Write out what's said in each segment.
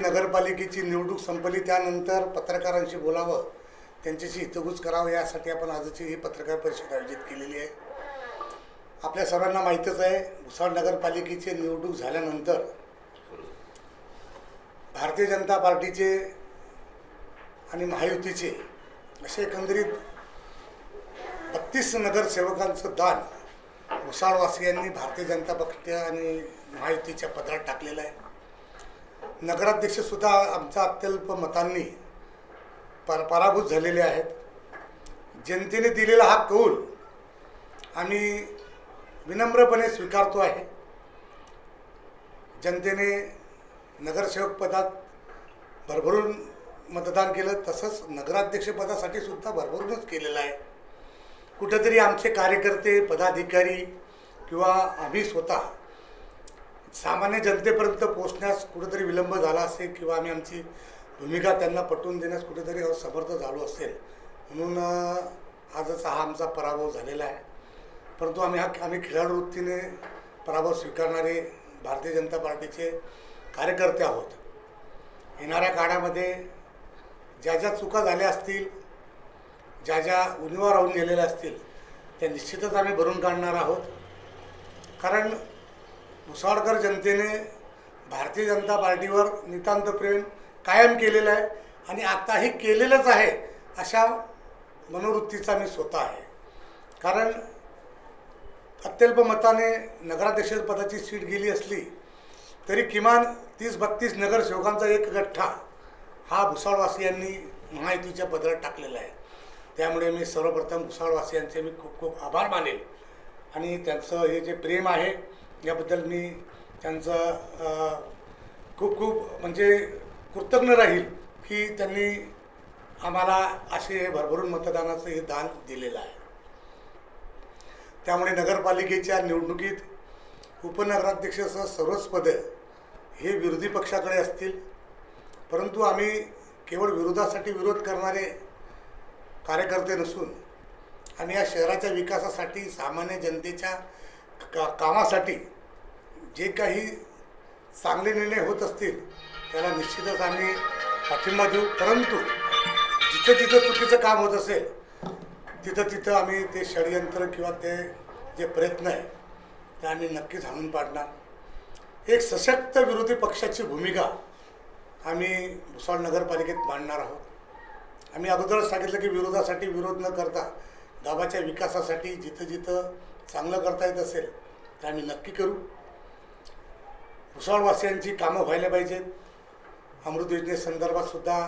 नगरपालिकेची निवडणूक संपली त्यानंतर पत्रकारांशी बोलावं त्यांच्याशी हितगुज करावं यासाठी आपण आजची ही पत्रकार परिषद आयोजित केलेली आहे. आपल्या सर्वांना माहीतच आहे भुसावळ नगरपालिकेची निवडणूक झाल्यानंतर भारतीय जनता पार्टीचे आणि महायुतीचे असे एकंदरीत बत्तीस नगरसेवकांचं दान भुसाळवासियांनी भारतीय जनता पक्ष आणि महायुतीच्या पत्रात टाकलेलं आहे. नगराध्यक्षसुद्धा आमच्या अत्यल्प मतांनी पर पराभूत झालेले आहेत. जनतेने दिलेला हा कौल आम्ही विनम्रपणे स्वीकारतो आहे. जनतेने नगरसेवक पदात भरभरून मतदान केलं तसंच नगराध्यक्षपदासाठी सुद्धा भरभरूनच केलेलं आहे. कुठंतरी आमचे कार्यकर्ते पदाधिकारी किंवा आम्ही स्वतः सामान्य जनतेपर्यंत पोचण्यास कुठेतरी विलंब झाला असेल किंवा आम्ही आमची भूमिका त्यांना पटवून देण्यास कुठेतरी असमर्थ झालो असेल म्हणून आजचा हा आमचा पराभव झालेला आहे. परंतु आम्ही हा आम्ही खिलाडू वृत्तीने पराभव स्वीकारणारे भारतीय जनता पार्टीचे कार्यकर्ते आहोत. येणाऱ्या काळामध्ये ज्या ज्या चुका झाल्या असतील ज्या ज्या उणीवा राहून गेलेल्या असतील त्या निश्चितच आम्ही भरून काढणार आहोत. कारण मुसाळकर जनतेने भारतीय जनता पार्टीवर नितांत प्रेम कायम केलेलं आहे आणि आताही केलेलंच आहे अशा मनोवृत्तीचा मी स्वतः आहे. कारण अत्यल्प मताने नगराध्यक्षपदाची सीट गेली असली तरी किमान तीस बत्तीस नगरसेवकांचा एक गठ्ठा हा भुसाळवासियांनी महायुतीच्या पदरात टाकलेला आहे. त्यामुळे मी सर्वप्रथम भुसाळवासियांचे मी खूप खूप आभार मानेल आणि त्यांचं हे जे प्रेम आहे याबद्दल मी त्यांचं खूप खूप म्हणजे कृतज्ञ राहील की त्यांनी आम्हाला असे भरभरून मतदानाचं हे दान दिलेलं आहे. त्यामुळे नगरपालिकेच्या निवडणुकीत उपनगराध्यक्षासह सर्वच पदं हे विरोधी पक्षाकडे असतील. परंतु आम्ही केवळ विरोधासाठी विरोध करणारे कार्यकर्ते नसून आणि या शहराच्या विकासासाठी सामान्य जनतेच्या का कामासाठी जे काही चांगले निर्णय होत असतील त्याला निश्चितच आम्ही पाठिंबा देऊ. परंतु जिथं जिथं चुकीचं काम होत असेल तिथं तिथं आम्ही ते षडयंत्र किंवा ते जे प्रयत्न आहे ते आम्ही नक्कीच हाणून पाडणार. एक सशक्त विरोधी पक्षाची भूमिका आम्ही भुसावळ नगरपालिकेत मांडणार आहोत. आम्ही अगोदरच सांगितलं की विरोधासाठी विरोध न करता गावाच्या विकासासाठी जिथं जिथं चांगलं करता येत असेल ते आम्ही नक्की करू. भुसावळवासियांची कामं व्हायला पाहिजेत. अमृत योजनेसंदर्भातसुद्धा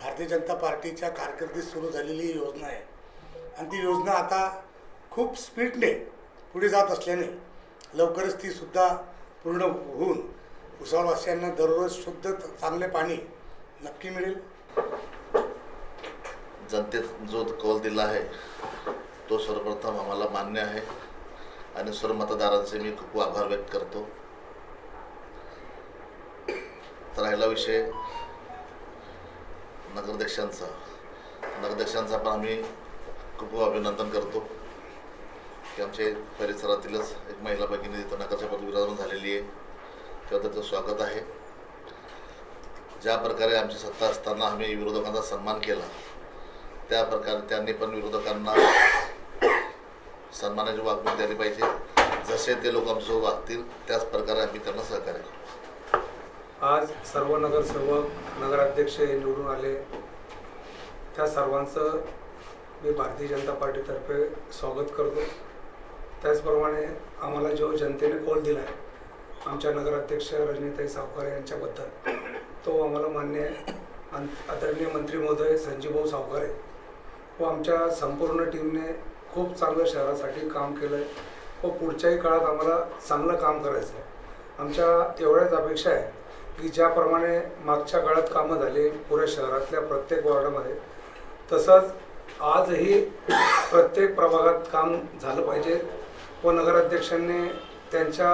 भारतीय जनता पार्टीच्या कारकिर्दीत सुरू झालेली योजना आहे. आणि ती योजना आता खूप स्पीडने पुढे जात असल्याने लवकरच ती सुद्धा पूर्ण होऊन भुसावळवासियांना दररोज शुद्ध चांगले पाणी नक्की मिळेल. जनतेत जो कौल दिला आहे तो सर्वप्रथम आम्हाला मान्य आहे. आणि सर्व मतदारांचे मी खूप आभार व्यक्त करतो. तर राहिला विषय नगराध्यक्षांचा. नगराध्यक्षांचा पण आम्ही खूप खूप अभिनंदन करतो. की आमच्या परिसरातीलच एक महिला भगिनी तिथं नगरच्या पद विराजमान झालेली आहे. तेव्हा त्याचं स्वागत आहे. ज्या प्रकारे आमची सत्ता असताना आम्ही विरोधकांचा सन्मान केला त्या प्रकारे त्यांनी पण विरोधकांना सन्मानाची वागणूक द्यायला पाहिजे. जसे ते लोक आमच्यासोबत वागतील त्याच प्रकारे आम्ही त्यांना सहकार्य करू. आज सर्व नगरसेवक नगराध्यक्ष हे निवडून आले. त्या सर्वांचं मी भारतीय जनता पार्टीतर्फे स्वागत करतो. त्याचप्रमाणे आम्हाला जो जनतेने कॉल दिला आहे आमच्या नगराध्यक्ष रजनीताई सावकारे यांच्याबद्दल तो आम्हाला मान्य आहे. आदरणीय मंत्री महोदय संजीवभाऊ सावकारे व आमच्या संपूर्ण टीमने खूप चांगलं शहरासाठी काम केलं आहे व पुढच्याही काळात आम्हाला चांगलं काम करायचं आहे आमच्या एवढ्याच अपेक्षा आहे की ज्याप्रमाणे मागच्या काळात कामं झाली पुऱ्या शहरातल्या प्रत्येक वॉर्डामध्ये तसंच आजही प्रत्येक प्रभागात काम झालं पाहिजे. व नगराध्यक्षांनी त्यांच्या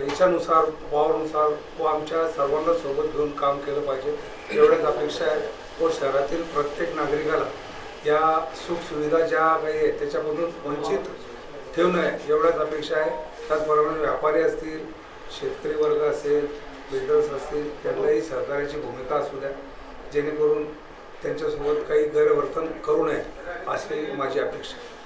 याच्यानुसार वावनुसार व आमच्या सर्वांना सोबत घेऊन काम केलं पाहिजे. एवढ्याच अपेक्षा आहे व शहरातील प्रत्येक नागरिकाला या सुखसुविधा ज्या काही आहेत त्याच्यामधून वंचित ठेवू नये एवढ्याच अपेक्षा आहे. त्याचबरोबर व्यापारी असतील शेतकरी वर्ग असेल बिल्डर्स असतील त्यांनाही सहकार्याची भूमिका असू द्या. जेणेकरून त्यांच्यासोबत काही गैरवर्तन करू नये अशी माझी अपेक्षा आहे.